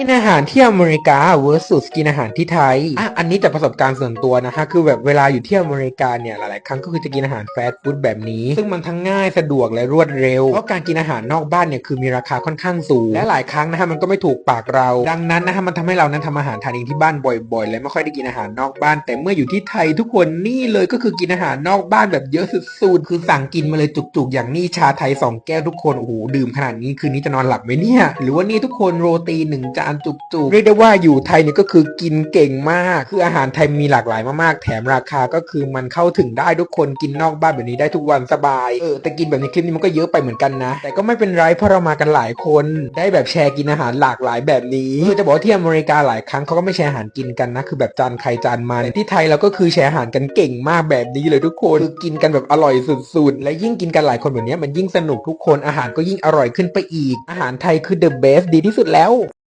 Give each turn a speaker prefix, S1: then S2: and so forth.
S1: กินอาหารที่อเมริกา versus กินอาหารที่ไทยอะอันนี้จากประสบการณ์ส่วนตัวนะคะ คือแบบเวลาอยู่ที่อเมริกาเนี่ยหลาย ๆ ครั้งก็คือจะกินอาหารแฟสต์ฟู้ดแบบนี้ ซึ่งมันทั้งง่ายสะดวกและรวดเร็ว เพราะการกินอาหารนอกบ้านเนี่ยคือมีราคาค่อนข้างสูง และหลายครั้งนะฮะมันก็ไม่ถูกปากเรา ดังนั้นนะฮะมันทำให้เรานั้นทำอาหารทานเองที่บ้านบ่อย ๆ และไม่ค่อยได้กินอาหารนอกบ้าน แต่เมื่ออยู่ที่ไทยทุกคนนี่เลยก็คือกินอาหารนอกบ้านแบบเยอะสุดๆคือสั่งกินมาเลยจุก ๆ อย่างนี้ชาไทยสองแก้วทุกคนโอ้โหดื่มขนาดนี้คืนนี้จะนอนหลับไหมเนี่ยหรือว่านี่ทุกคนโรตีหนึ่งจานจุกๆเรียกได้ว่าอยู่ไทยเนี่ยก็คือกินเก่งมาก คืออาหารไทยมีหลากหลายมากๆ แถมราคาก็คือมันเข้าถึงได้ทุกคนกินนอกบ้านแบบนี้ได้ทุกวันสบาย เออ แต่กินแบบในคลิปนี้มันก็เยอะไปเหมือนกันนะ แต่ก็ไม่เป็นไรเพราะเรามากันหลายคน ได้แบบแชร์กินอาหารหลากหลายแบบนี้คือจะบอกที่อเมริกาหลายครั้งเขาก็ไม่แชร์อาหารกินกันนะ คือแบบจานใครจานมันที่ไทยเราก็คือแชร์อาหารกันเก่งมากแบบนี้เลยทุกคนคือกินกันแบบอร่อยสุดๆ และยิ่งกินกันหลายคนแบบนี้มันยิ่งสนุกทุกคนอาหารก็ยิ่งอร่อยขึ้นไปอีก อาหารไทยคือ the best ดีที่สุดแล้ว